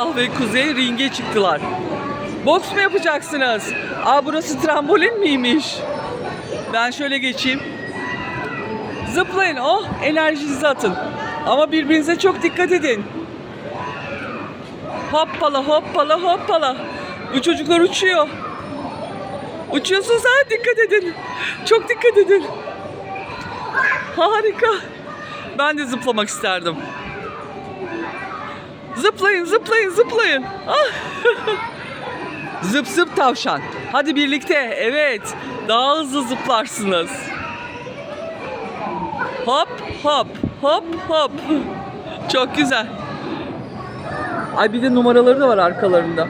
Masal ve Kuzey ringe çıktılar. Boks mu yapacaksınız? Aa burası trambolin miymiş? Ben şöyle geçeyim. Zıplayın. Oh enerjinizi atın. Ama birbirinize çok dikkat edin. Hoppala hoppala hoppala. Bu çocuklar uçuyor. Uçuyorsunuz ha dikkat edin. Çok dikkat edin. Harika. Ben de zıplamak isterdim. Zıplayın zıplayın zıplayın. Ah. zıp zıp tavşan. Hadi birlikte. Evet. Daha hızlı zıplarsınız. Hop hop hop hop. Çok güzel. Ay bir de numaraları da var arkalarında.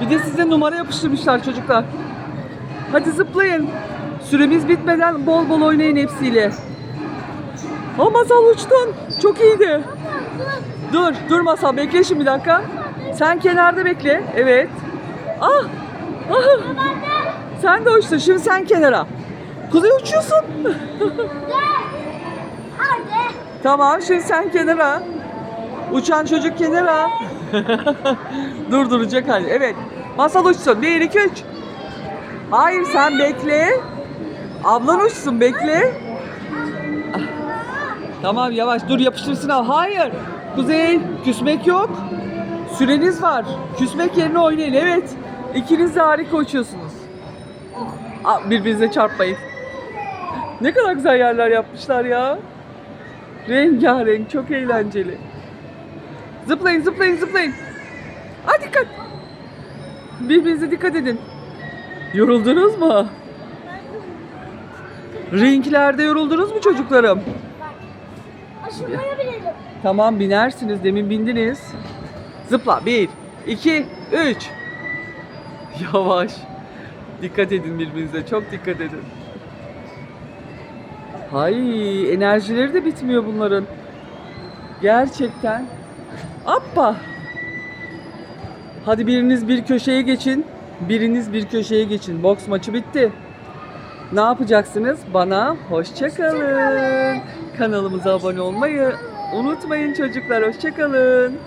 Bir de size numara yapıştırmışlar çocuklar. Hadi zıplayın. Süremiz bitmeden bol bol oynayın hepsiyle. Aa Masal uçtun. Çok iyiydi. Dur, dur Masal bekle şimdi bir dakika. Sen kenarda bekle. Evet. Ah! ah. Sen de uçtun. Şimdi sen kenara. Kuzey uçuyorsun. Hadi. Tamam şimdi sen kenara. Uçan çocuk kenara. Dur duracak hadi. Evet. Masal uçsun. 1 2 3. Hayır sen bekle. Ablan uçsun bekle. Tamam yavaş dur yapıştırsın al. Hayır. Kuzey küsmek yok. Süreniz var. Küsmek yerine oynayın. Evet. İkiniz de harika uçuyorsunuz. Aa, birbirinize çarpmayın. Ne kadar güzel yerler yapmışlar ya. Rengarenk, çok eğlenceli. Zıplayın, zıplayın, zıplayın. Aa dikkat. Birbirinize dikkat edin. Yoruldunuz mu? Ringlerde yoruldunuz mu çocuklarım? Aşırmaya binelim. Tamam binersiniz. Demin bindiniz. Zıpla. Bir, iki, üç. Yavaş. Dikkat edin birbirinize. Çok dikkat edin. Hay enerjileri de bitmiyor bunların. Gerçekten. Appa. Hadi biriniz bir köşeye geçin. Biriniz bir köşeye geçin. Boks maçı bitti. Ne yapacaksınız? Bana hoşçakalın. Kanalımıza abone olmayı unutmayın çocuklar. Hoşçakalın.